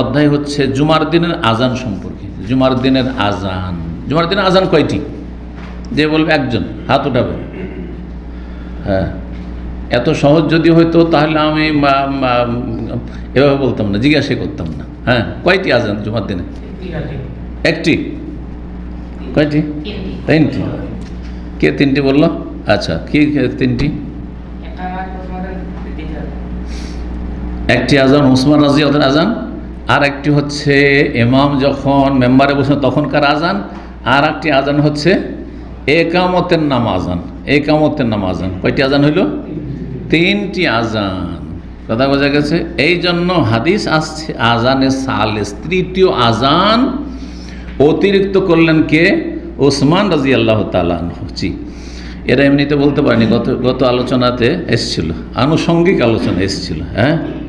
অধ্যায় হচ্ছে জুমার দিনের আজান সম্পর্কে। জুমার দিনের আজান। জুমার দিনের আজান কয়টি? যে বলবে একজন হাত উঠাবে। হ্যাঁ। এত সহজ যদি হইতো তাহলে আমি এভাবে বলতাম না জিজ্ঞাসা করতাম না। হ্যাঁ কয়টি আজান জুমার দিনে? একটি কয়টি? তিনটি। কে তিনটি বলল? আচ্ছা কি তিনটি? একটি আজান উসমান রাজি আজান। আর একটি হচ্ছে এমাম যখন মেম্বারে বসে তখনকার আজান আর একটি আজান হচ্ছে একামতের নাম আজান একামতের নাম আজান কয়টি আজান হইল? তিনটি আজান। কথা বোঝা গেছে? এই জন্য হাদিস আসছে, আজানে সালেস। তৃতীয় আজান অতিরিক্ত করলেন কে? ওসমান রাজি আল্লাহ জি। এরা এমনিতে বলতে পারেনি, গত গত আলোচনাতে এসছিল, আনুষঙ্গিক আলোচনা এসছিল হ্যাঁ?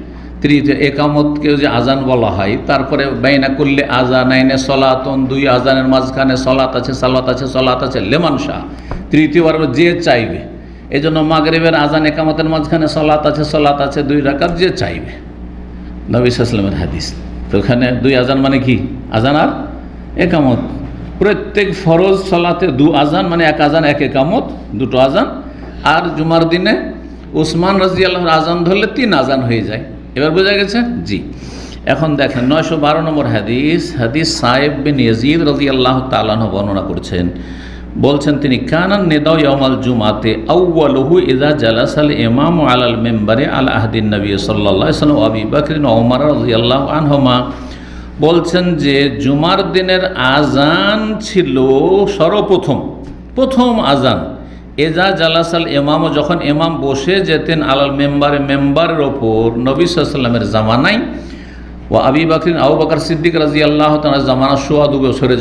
তৃতীয় একামতকেও যে আজান বলা হয়, তারপরে বাইনা করলে আজান আইনে সলাতন, দুই আজানের মাঝখানে সলাত আছে, সালাত আছে সলাত আছে, লেমান শাহ। তৃতীয়বার যে চাইবে। এই জন্য মাগরেবের আজান একামতের মাঝখানে সলাত আছে সলাত আছে, দুই রাকাত যে চাইবে। নবী সাল্লামের হাদিস। তো ওখানে দুই আজান মানে কি? আজান আর একামত। প্রত্যেক ফরজ সলাতে দু আজান মানে এক আজান, এক একামত, দুটো আজান। আর জুমার দিনে উসমান রাজি আল্লাহর আজান ধরলে তিন আজান হয়ে যায়। এবার বোঝা গেছে? জি। এখন দেখেন, নয়শো বারো নম্বর হাদিস হাদিস সাহেব বিন ইয়াজিদ রাজি আল্লাহ তালাহ বর্ণনা করছেন। বলছেন, তিনি, কানান নেদাও ইয়ামাল জুমাতে আউ্বালহু ইদা জালাসাল ইমাম আলাল মেম্বারে আল আহদিন নবী সাল্লাহ সাল্লাম আবি বাকরিন ওমর রাজিয়াল্লাহ আনহমা। বলছেন যে, জুমার দিনের আজান ছিল সর্বপ্রথম, প্রথম আজান এজা জালাসাল ইমামও যখন ইমাম বসে যেতেন আলাল মেম্বারে, মেম্বারের ওপর, নবী সাল্লামের জামানায় ও আবি বাকরিন, আবু বাকর সিদ্দিক রাজি আল্লাহ তার জামানা, সোয়া দু বছরের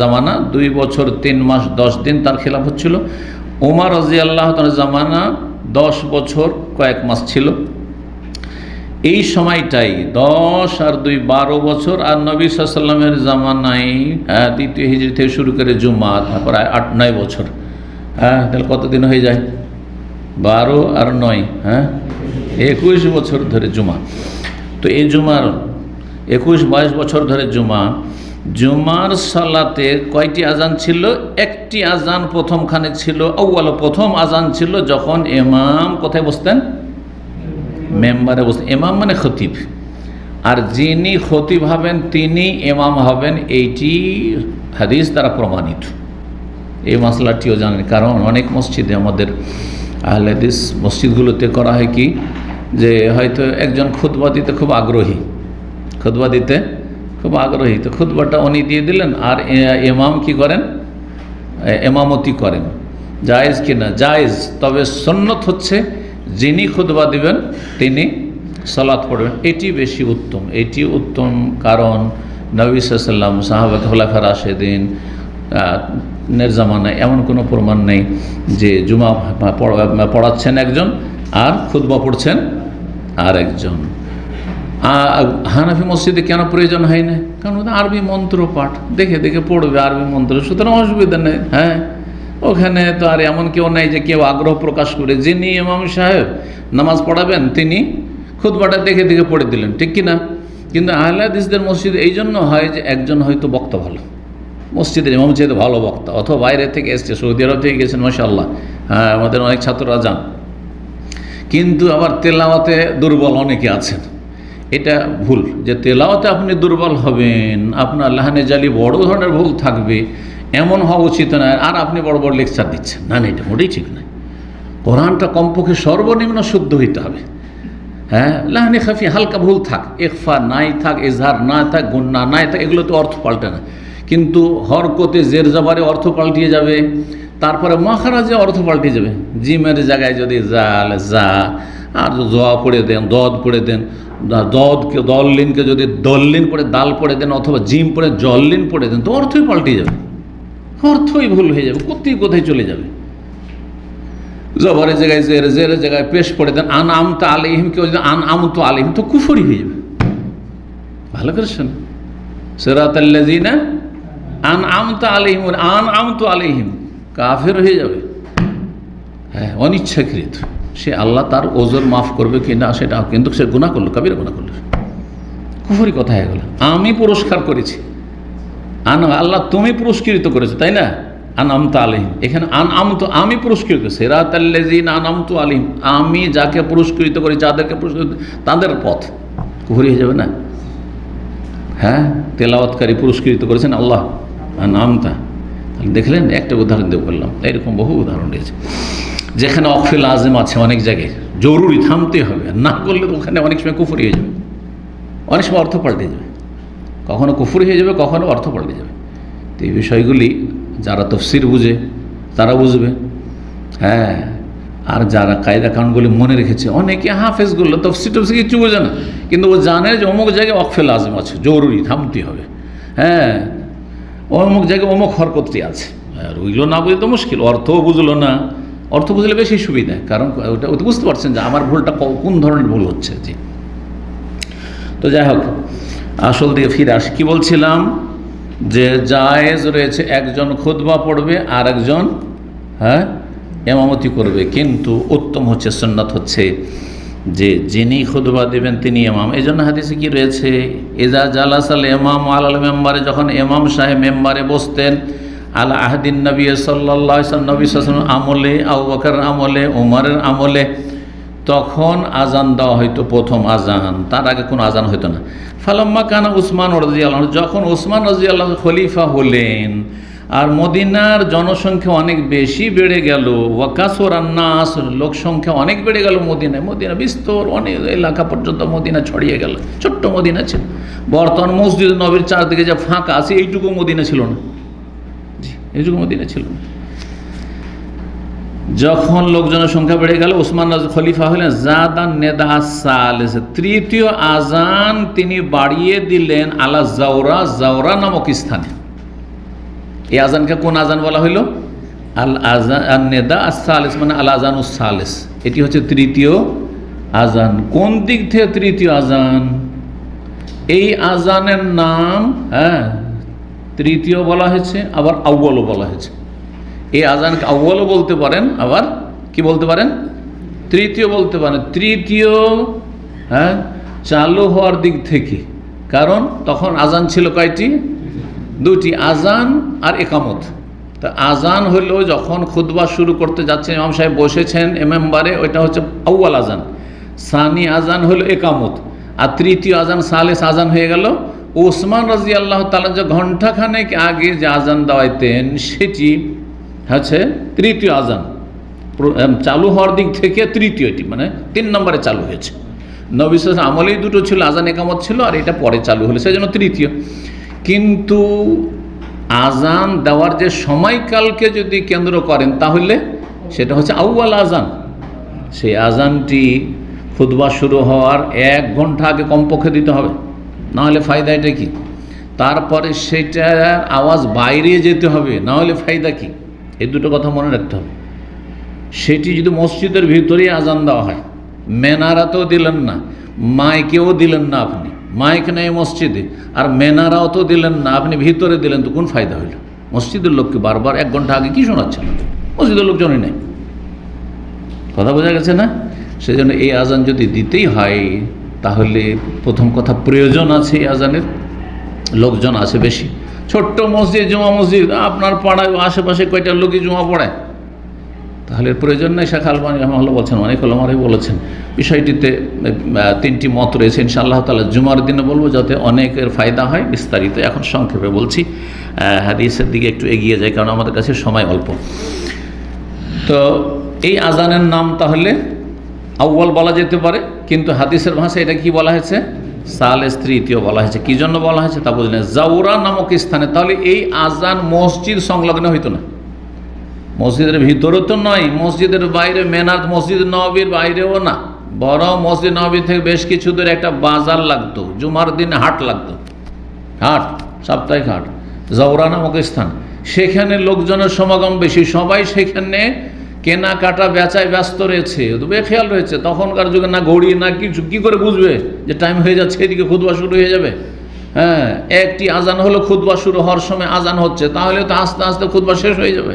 জামানা দুই বছর, তিন মাস, দশ দিন তার খেলাফ হচ্ছিল ওমর রাজি আল্লাহ তার জামানা দশ বছর কয়েক মাস ছিল। এই সময়টাই দশ আর দুই বারো বছর আর নবী সাল্লামের জামানায় দ্বিতীয় হিজড়ি থেকে শুরু করে জুমা প্রায় আট, নয় বছর। হ্যাঁ তাহলে কতদিন হয়ে যায়? বারো আর নয় হ্যাঁ? একুশ বছর ধরে জুমা। তো এই জুমার একুশ বাইশ বছর ধরে জুমা। জুমার সালাতে কয়টি আজান ছিল? একটি আজান প্রথমখানে ছিল ঔয়াল প্রথম আজান ছিল যখন এমাম কোথায় বসতেন? মেম্বারে বসতেন। এমাম মানে খতিব। আর যিনি খতিব হবেন, তিনি এমাম হবেন, এইটি হাদিস দ্বারা প্রমাণিত। এই মশলাটিও জানেন। কারণ অনেক মসজিদে আমাদের আহলেদিস মসজিদগুলোতে করা হয় কি, যে হয়তো একজন খুদবা দিতে খুব আগ্রহী খুদবা দিতে খুব আগ্রহী। তো খুতবাটা উনি দিয়ে দিলেন আর এমাম কি করেন? এমামতি করেন। জায়েজ কি না? জায়েজ। তবে সন্ন্যত হচ্ছে যিনি খুতবা দিবেন, তিনি সালাত পড়বেন। এটি বেশি উত্তম। এটি উত্তম কারণ নবী সাল্লাম সাহাবাক খোলাফা রাশেদিন নের জামানায় এমন কোনো প্রমাণ নেই যে জুমা পড়া- পড়াচ্ছেন একজন আর খুতবা পড়ছেন আর একজন হানাফি মসজিদে কেন প্রয়োজন হয় না? কারণ আরবি মন্ত্র পাঠ। দেখে দেখে পড়বে আরবি মন্ত্র। সুতরাং অসুবিধা নেই হ্যাঁ? ওখানে তো আর এমন কেউ নেই যে কেউ আগ্রহ প্রকাশ করে। যিনি ইমাম সাহেব নামাজ পড়াবেন, তিনি খুদবাটা দেখে দেখে পড়ে দিলেন। ঠিক কি না কিন্তু আহলাদিসদের মসজিদ এই জন্য হয় যে একজন হয়তো বক্তা ভালো। মসজিদের ইমাম যেহেতু ভালো বক্তা, অথবা বাইরে থেকে এসছে, সৌদি আরব থেকে গেছেন মাসাল্লাহ হ্যাঁ আমাদের অনেক ছাত্ররা যান। কিন্তু আবার তেলাওয়াতে দুর্বল অনেকে আছেন। এটা ভুল যে তেলাওয়াতে আপনি দুর্বল হবেন, আপনার লাহানে জালি বড় ধরনের ভুল থাকবে, এমন হওয়া উচিত নয়। আর আপনি বড় বড় লেকচার দিচ্ছেন। না না, এটা মোটেই ঠিক নয়। কোরআনটা কমপক্ষে সর্বনিম্ন শুদ্ধ হইতে হবে। হ্যাঁ লাহানি খাফি হালকা ভুল থাক একফা নাই থাক এজহার না থাক গুন্না নাই থাক, এগুলো তো অর্থ পাল্টে না। কিন্তু হরকতে জের জবারে অর্থ পাল্টিয়ে যাবে, তারপরে মহারাজে অর্থ পাল্টে যাবে। জিমের জায়গায় যদি জাল যা আর জোয়া পড়ে দেন, দদ পড়ে দেন দদকে, দল্লিনকে যদি দল্লিন পড়ে, দাল পড়ে দেন, অথবা জিম পড়ে, জল্লিন পড়ে দেন, তো অর্থই পাল্টে যাবে। অর্থই ভুল হয়ে যাবে, কোথায় কোথায় চলে যাবে। জবরের জায়গায় জের, জেরের জায়গায় পেশ পড়ে দেন আন আমতা আলিহিম কেউ যদি আন আম তো আলিহিম তো কুফরি হয়ে যাবে। ভালো করে শোন সেরাত আল্লাজিনা আন আমতা আলিহিম আন আমতো আলিহিম কাফের হয়ে যাবে। হ্যাঁ অনিচ্ছাকৃত। সে আল্লাহ তার ওজন মাফ করবে কি না, সেটা কিন্তু সে গুণা করল কাবিরা গুণা করল। কুফরি কথা হয়ে গেল। আমি পুরস্কার করেছি। আন, আল্লাহ তুমি পুরস্কৃত করেছ, তাই না? আনামত আলিম এখানে আন আমত, আমি পুরস্কৃত সেরাত আল্লাজিন আনামত আলিম আমি যাকে পুরস্কৃত করি যাদেরকে পুরস্কৃত, তাদের পথ। কুফরি হয়ে যাবে না? হ্যাঁ তেলাওয়াতকারী পুরস্কৃত করেছেন আল্লাহ। নামতা তাহলে দেখলেন একটা উদাহরণ দিয়ে বললাম, এরকম বহু উদাহরণ রয়েছে। যেখানে অকফিল আজম আছে অনেক জায়গায়, জরুরি থামতে হবে না করলে ওখানে অনেক সময় কুফুরি হয়ে যাবে। অনেক সময় অর্থ পাল্টে যাবে। কখনো কুফুরি হয়ে যাবে, কখনো অর্থ পাল্টে যাবে। তো এই বিষয়গুলি যারা তফসির বুঝে, তারা বুঝবে। হ্যাঁ আর যারা কায়দা কানুনগুলি মনে রেখেছে, অনেকে হাফেজগুলো তফসির টফসি কিছু বোঝে না। কিন্তু ও জানে যে অমুক জায়গায় অকফেল আজম আছে, জরুরি থামতে হবে। হ্যাঁ অমুক জায়গায় অমুক হরকতটি আছে। আর ওইগুলো না বুঝলে তো মুশকিল, অর্থও বুঝলো না। অর্থ বুঝলে বেশি সুবিধা, কারণ ওটা বুঝতে পারছেন যে আমার ভুলটা কোন ধরনের ভুল হচ্ছে, জি। তো যাই হোক, আসল দিকে ফিরে আসি। কী বলছিলাম? যে জায়েজ রয়েছে, একজন খুতবা পড়বে আর একজন হ্যাঁ এমামতি করবে। কিন্তু উত্তম হচ্ছে সন্ন্যত হচ্ছে। যে যিনি খুতবা দেবেন তিনি এমাম এই জন্য হাদিসে কি রয়েছে? এজা জালাসাল এমাম আল মেম্বারে, যখন এমাম সাহেব মেম্বারে বসতেন, আল আহদিন নবী সাল্লাহ নবী সাল্লাম আমলে বকর আমলে, উমরের আমলে, তখন আজান দেওয়া হয়তো প্রথম আজান তার আগে কোনো আজান হতো না। ফালাম্মা কানা উসমান রাজি আল্লাহ যখন উসমান রাজি আল্লাহ খলিফা হলেন আর মদিনার জনসংখ্যা অনেক বেশি বেড়ে গেল। ওয়াকাসর আন্নাস লোক সংখ্যা অনেক বেড়ে গেল মদিনায়। মদিনা বিস্তর, অনেক এলাকা পর্যন্ত মদিনা ছড়িয়ে গেল। ছোট্ট মদিনা ছিল। বর্তমান মসজিদ নবীর চারদিকে যা ফাঁকা আছে, এইটুকু মদিনা ছিল না। জি, এইটুকু মদিনা ছিল না। যখন লোকজনের সংখ্যা বেড়ে গেল ওসমান খলিফা হলেন জাদান নেদা সাল তৃতীয় আজান তিনি বাড়িয়ে দিলেন আলা জাওরা জাওরা নামক স্থানে। এই আজানকে কোন আজান বলা হইল? আল আজান নেদা সালেস মানে আল আজান সালেস। এটি হচ্ছে তৃতীয় আজান। কোন দিক থেকে তৃতীয় আজান? এই আজানের নাম হ্যাঁ তৃতীয় বলা হয়েছে, আবার আউ্বলও বলা হয়েছে। এই আজানকে আউ্বলও বলতে পারেন, আবার কি বলতে পারেন? তৃতীয় বলতে পারেন। তৃতীয় হ্যাঁ চালু হওয়ার দিক থেকে। কারণ তখন আজান ছিল কয়টি? দুটি আজান আর একামত। তা আজান হলো যখন খুতবা শুরু করতে যাচ্ছেন, ইমাম সাহেব বসেছেন এমেম্বারে ওইটা হচ্ছে আউ্বাল আজান। সানি আজান হলো একামত। আর তৃতীয় আজান, সালেস আজান হয়ে গেল। ওসমান রাজি আল্লাহ তালা যে ঘণ্টাখানেক আগে যে আজান দেওয়াইতেন, সেটি হচ্ছে তৃতীয় আজান। চালু হওয়ার দিক থেকে তৃতীয়টি মানে তিন নম্বরে চালু হয়েছে। নবিশ্বাস আমলেই দুটো ছিল, আজান একামত ছিল, আর এটা পরে চালু হলো সেই জন্য তৃতীয়। কিন্তু আজান দেওয়ার যে সময়কালকে যদি কেন্দ্র করেন, তাহলে সেটা হচ্ছে আউ্বাল আজান। সেই আজানটি খুতবা শুরু হওয়ার এক ঘণ্টা আগে কমপক্ষে দিতে হবে। নাহলে ফায়দা এটা কি? তারপরে সেটার আওয়াজ বাইরে যেতে হবে, নাহলে ফায়দা কি? এই দুটো কথা মনে রাখতে হবে। সেটি যদি মসজিদের ভিতরেই আজান দেওয়া হয়, মেনারাতেও দিলেন না, মাইকেও দিলেন না আপনি। মাইক নেই মসজিদে, আর মেনারাও তো দিলেন না, আপনি ভিতরে দিলেন তো কোন ফায়দা হইল? মসজিদের লোককে বারবার এক ঘণ্টা আগে কি শোনাচ্ছেন মসজিদের লোকজনই নেই। কথা বোঝা গেছে না? সেই জন্য এই আজান যদি দিতেই হয়, তাহলে প্রথম কথা প্রয়োজন আছে এই আজানের। লোকজন আছে বেশি। ছোট্ট মসজিদ, জুমা মসজিদ, আপনার পাড়ায় আশেপাশে কয়টা লোকই জুমা পড়ায়? তাহলে প্রয়োজন নেই, শেখ আলমানি রহমাল্লাহ বলছেন, অনেক আলমারাই বলেছেন। বিষয়টিতে তিনটি মত রয়েছে, ইনশাআল্লাহ তালা জুমার দিনে বলব, যাতে অনেকের ফায়দা হয়, বিস্তারিত এখন সংক্ষেপে বলছি। হাদিসের দিকে একটু এগিয়ে যায় কারণ আমাদের কাছে সময় অল্প। তো, এই আজানের নাম তাহলে আউ্বাল বলা যেতে পারে, কিন্তু হাদিসের ভাষায় এটা কি বলা হয়েছে? সালেস তৃতীয় বলা হয়েছে। কী জন্য বলা হয়েছে তা বুঝলেন জাউরা নামক স্থানে, তাহলে এই আজান মসজিদ সংলগ্ন হইতো না। মসজিদের ভিতরে তো নয়, মসজিদের বাইরে মেনার মসজিদ নবীর বাইরেও না। বড় মসজিদ নবী থেকে বেশ কিছু দূরে একটা বাজার লাগতো, জুমার দিনে হাট লাগতো। হাট, সাপ্তাহিক হাট জওরা নামক স্থান। সেখানে লোকজনের সমাগম বেশি, সবাই সেখানে কেনাকাটা বেচায় ব্যস্ত রয়েছে। তো বেখেয়াল রয়েছে, তখনকার যুগে না ঘড়ি, না কিছু, কী করে বুঝবে যে টাইম হয়ে যাচ্ছে, এদিকে খুদবা শুরু হয়ে যাবে? হ্যাঁ একটি আজান হলো খুদবা শুরু হওয়ার সময় আজান হচ্ছে, তাহলে তো আস্তে আস্তে খুদবা শেষ হয়ে যাবে।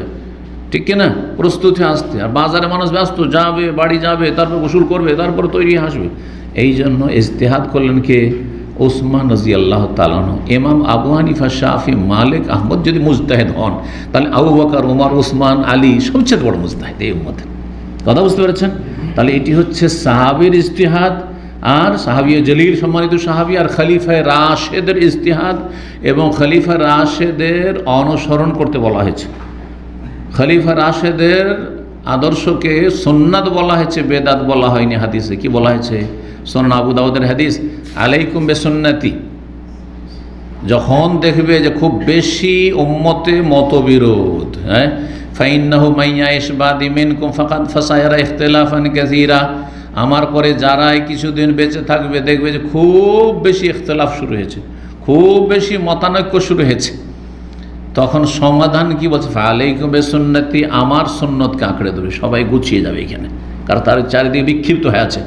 ঠিক কিনা? প্রস্তুতি আসতে। আর বাজারে মানুষ ব্যস্ত, যাবে, বাড়ি যাবে, তারপর গোসল করবে, তারপর তৈরি আসবে এই জন্য ইজতেহাদ করলেন কে? ওসমান রাজি আল্লাহ তালানো এমাম আবু হানিফা শাহি মালিক, আহমদ যদি মুজতাহেদ হন, তাহলে আবু বকর, উমর, ওসমান, আলী সবচেয়ে বড় মুজতাহেদ এই উম্মতের। কথা বুঝতে পেরেছেন? তাহলে এটি হচ্ছে সাহাবির ইস্তিহাদ আর সাহাবিয়া জলিল সম্মানিত সাহাবি আর খলিফায় রাশেদের ইস্তিহাদ এবং খলিফা রাশেদের অনুসরণ করতে বলা হয়েছে। খলিফা রাশেদের আদর্শকে সোননাদ বলা হয়েছে, বেদাত বলা হয়নি হাদিসে। কি বলা হয়েছে? সোনান আবু দাউদের হাদিস, আলাইকুম বেসন্নাতি। যখন দেখবে যে খুব বেশি উম্মতে মতবিরোধ হ্যাঁ? ফাইন্নাহু মাইয়া ইসবাদি মিনকুম ফাকাদ ফাসায়ারা ইখতিলাফান কাসীরা। আমার পরে যারাই কিছুদিন বেঁচে থাকবে, দেখবে যে খুব বেশি ইখতলাফ শুরু হয়েছে, খুব বেশি মতানৈক্য শুরু হয়েছে। তখন সমাধান কি বলছে? ফালাইকুম বেসন্নতি, আমার সন্ন্যতকে আঁকড়ে দেবে সবাই গুছিয়ে যাবে এখানে। কারণ তার চারিদিকে বিক্ষিপ্ত হয়ে আছে।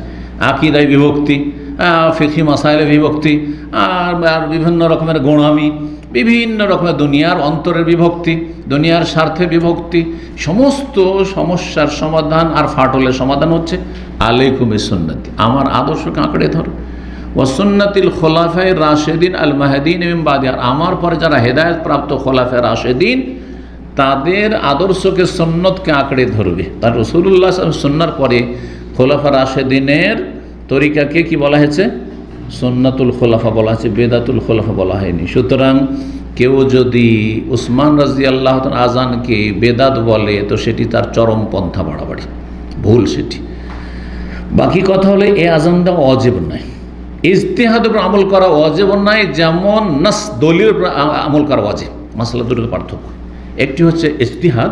আকিদায় বিভক্তি ফিখি মাসাইলে বিভক্তি, আর আর বিভিন্ন রকমের গোড়ামি, বিভিন্ন রকমের দুনিয়ার অন্তরের বিভক্তি, দুনিয়ার স্বার্থে বিভক্তি, সমস্ত সমস্যার সমাধান আর ফাটলের সমাধান হচ্ছে, আলাইকুম সুন্নতি আমার আদর্শকে আঁকড়ে ধরো। ওয়াসন্নাতিল খোলাফায় রাশেদিন আল মাহেদিন এবং বাদি। আর আমার পরে যারা হেদায়ত প্রাপ্ত খোলাফায় রাশেদিন, তাদের আদর্শকে সন্ন্যতকে আঁকড়ে ধরবে। তার রসুল্লাহ সন্ন্যার পরে খোলাফা রাশেদিনের তরিকাকে কি বলা হয়েছে? সন্ন্যাতুল খোলাফা বলা হয়েছে, বেদাতুল খোলাফা বলা হয়নি। সুতরাং কেউ যদি উসমান রাজি আল্লাহ আজানকে বেদাত বলে, তো সেটি তার চরম পন্থা বাড়াবাড়ি, ভুল সেটি। বাকি কথা হলে, এ আজানটা অজেব নয়। ইজতেহাদের উপর আমল করা অজেব নয় যেমন নাস উপর আমল করা অজেব মাসালা দুটোর পার্থক্য। একটি হচ্ছে ইজতিহাদ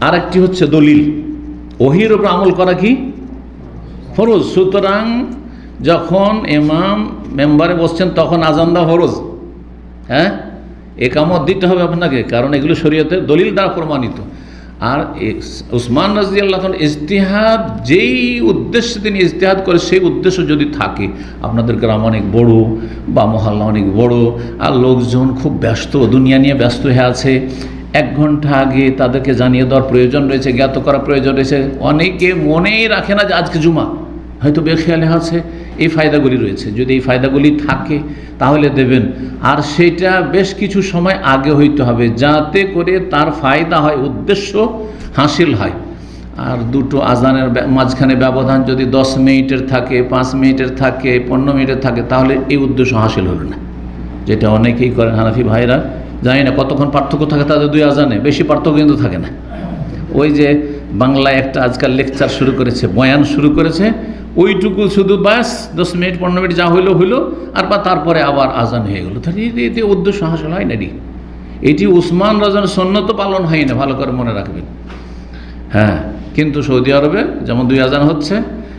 আর একটি হচ্ছে দলিল। ওহির উপর আমল করা কি? ফরজ। সুতরাং যখন ইমাম মেম্বারে বসছেন, তখন আজান দেওয়া ফরজ। হ্যাঁ? একামত দিতে হবে আপনাকে, কারণ এগুলো শরীয়তে দলিল দ্বারা প্রমাণিত। আর উসমান রাজি আল্লাহ ইজতিহাদ, যেই উদ্দেশ্যে তিনি ইজতিহাদ করে, সেই উদ্দেশ্য যদি থাকে, আপনাদের গ্রাম অনেক বড় বা মহল্লা অনেক বড়, আর লোকজন খুব ব্যস্ত, দুনিয়া নিয়ে ব্যস্ত হয়ে আছে, এক ঘণ্টা আগে তাদেরকে জানিয়ে দেওয়ার প্রয়োজন রয়েছে, জ্ঞাত করার প্রয়োজন রয়েছে। অনেকে মনেই রাখে না যে আজকে জুমা। হয়তো বেখেয়ালে আছে, এই ফায়দাগুলি রয়েছে। যদি এই ফায়দাগুলি থাকে, তাহলে দেবেন। আর সেটা বেশ কিছু সময় আগে হইতে হবে, যাতে করে তার ফায়দা হয়, উদ্দেশ্য হাসিল হয়। আর দুটো আজানের মাঝখানে ব্যবধান যদি দশ মিনিটের থাকে, পাঁচ মিনিটের থাকে, পনেরো মিনিটের থাকে, তাহলে এই উদ্দেশ্য হাসিল হলো না। যেটা অনেকেই করেন, হানাফি ভাইরা জানি না কতক্ষণ পার্থক্য থাকে তাদের দুই আজানে, বেশি পার্থক্য কিন্তু থাকে না। ওই যে বাংলায় একটা আজকাল লেকচার শুরু করেছে, বয়ান শুরু করেছে ওইটুকু শুধু ব্যাস দশ মিনিট, পনেরো মিনিট যা হইল হইল, আর বা তারপরে আবার আজান হয়ে গেলো। তাহলে এতে- উদ্দেশ্য হাসিল হয় না রে এটি উসমান রাজার সন্ন্যত পালন হয় না, ভালো করে মনে রাখবেন। হ্যাঁ কিন্তু সৌদি আরবে যেমন দুই আজান হচ্ছে,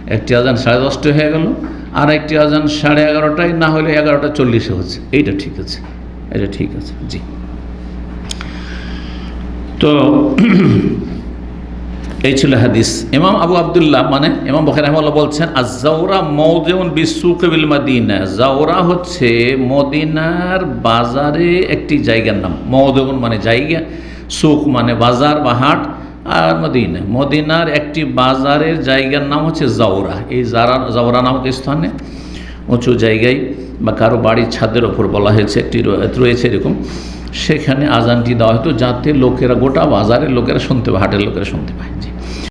একটি আজান সাড়ে দশটা হয়ে গেল, আর একটি আজান সাড়ে এগারোটায়, না হলে এগারোটা চল্লিশে হচ্ছে। এইটা ঠিক আছে, এটা ঠিক আছে, জি। তো এই ছিল হাদিস। ইমাম আবু আবদুল্লাহ মানে ইমাম বখের রহমাল্লাহ বলছেন আজাউরা মৌদেউন বিশ্বকবিল মাদিনা জাউরা হচ্ছে মদিনার বাজারে একটি জায়গার নাম। মৌদেউন মানে জায়গা, সুখ মানে বাজার বা হাট, আর মদিনা। মদিনার একটি বাজারের জায়গার নাম হচ্ছে জাউরা এই জারা জাউরা নামক স্থানে, উঁচু জায়গায় বা কারও বাড়ির ছাদের ওপর বলা হয়েছে, একটি রয়েছে এরকম। সেখানে আজানটি দেওয়া হতো যাতে লোকেরা গোটা বাজারের লোকেরা শুনতে পায়, হাটের লোকেরা শুনতে পায়।